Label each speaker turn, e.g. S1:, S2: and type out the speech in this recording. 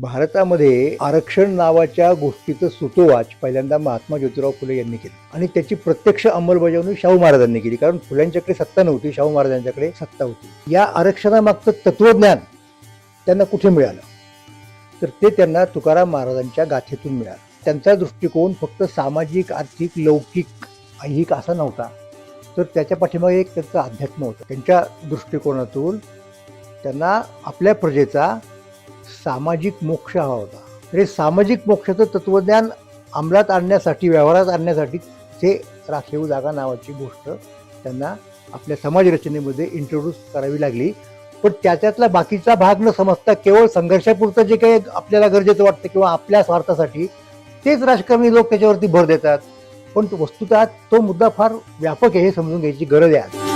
S1: भारतामध्ये आरक्षण नावाच्या गोष्टीचं सुतोवाच पहिल्यांदा महात्मा ज्योतिराव फुले यांनी केलं. आणि त्याची प्रत्यक्ष अंमलबजावणी शाहू महाराजांनी केली. कारण फुल्यांच्याकडे सत्ता नव्हती शाहू महाराजांच्याकडे सत्ता होती. या आरक्षणामागचं तत्वज्ञान त्यांना कुठे मिळालं? तर ते त्यांना तुकाराम महाराजांच्या गाथेतून मिळालं. त्यांचा दृष्टिकोन फक्त सामाजिक आर्थिक लौकिक ऐहिक असा नव्हता. तर त्याच्या पाठीमागे एक त्यांचं अध्यात्म होतं. त्यांच्या दृष्टिकोनातून त्यांना आपल्या प्रजेचा सामाजिक मोक्ष हवा होता. तर हे सामाजिक मोक्षाचं तत्वज्ञान अंमलात आणण्यासाठी व्यवहारात आणण्यासाठी ते राखीव जागा नावाची गोष्ट त्यांना आपल्या समाजरचनेमध्ये इंट्रोड्यूस करावी लागली. पण त्याच्यातला बाकीचा भाग न समजता केवळ संघर्षापुरतं जे काही आपल्याला गरजेचं वाटतं किंवा आपल्या स्वार्थासाठी तेच राजकारणी लोक त्याच्यावरती भर देतात. पण तो वस्तुतः तो मुद्दा फार व्यापक आहे हे समजून घ्यायची गरज आहे